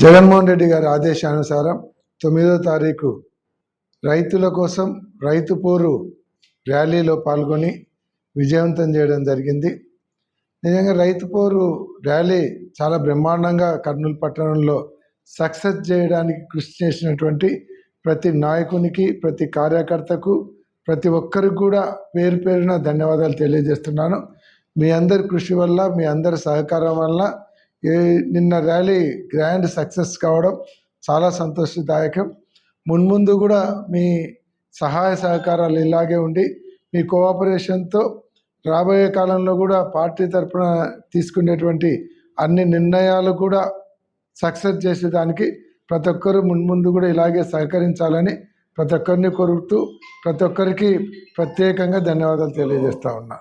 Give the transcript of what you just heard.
జగన్మోహన్ రెడ్డి గారి ఆదేశానుసారం తొమ్మిదో తారీఖు రైతుల కోసం రైతు పోరు ర్యాలీలో పాల్గొని విజయవంతం చేయడం జరిగింది. నిజంగా రైతు పోరు ర్యాలీ చాలా బ్రహ్మాండంగా కర్నూలు పట్టణంలో సక్సెస్ చేయడానికి కృషి చేసినటువంటి ప్రతి నాయకునికి ప్రతి కార్యకర్తకు ప్రతి ఒక్కరికి కూడా పేరు పేరున ధన్యవాదాలు తెలియజేస్తున్నాను. మీ అందరి కృషి వల్ల మీ అందరి సహకారం వల్ల ఏ నిన్న ర్యాలీ గ్రాండ్ సక్సెస్ కావడం చాలా సంతోషదాయకం. మున్ముందు కూడా మీ సహాయ సహకారాలు ఇలాగే ఉండి మీ కోఆపరేషన్తో రాబోయే కాలంలో కూడా పార్టీ తరఫున తీసుకునేటువంటి అన్ని నిర్ణయాలు కూడా సక్సెస్ చేసేదానికి ప్రతి ఒక్కరు మున్ముందు కూడా ఇలాగే సహకరించాలని ప్రతి ఒక్కరిని కోరుతూ ప్రతి ఒక్కరికి ప్రత్యేకంగా ధన్యవాదాలు తెలియజేస్తా ఉన్నా.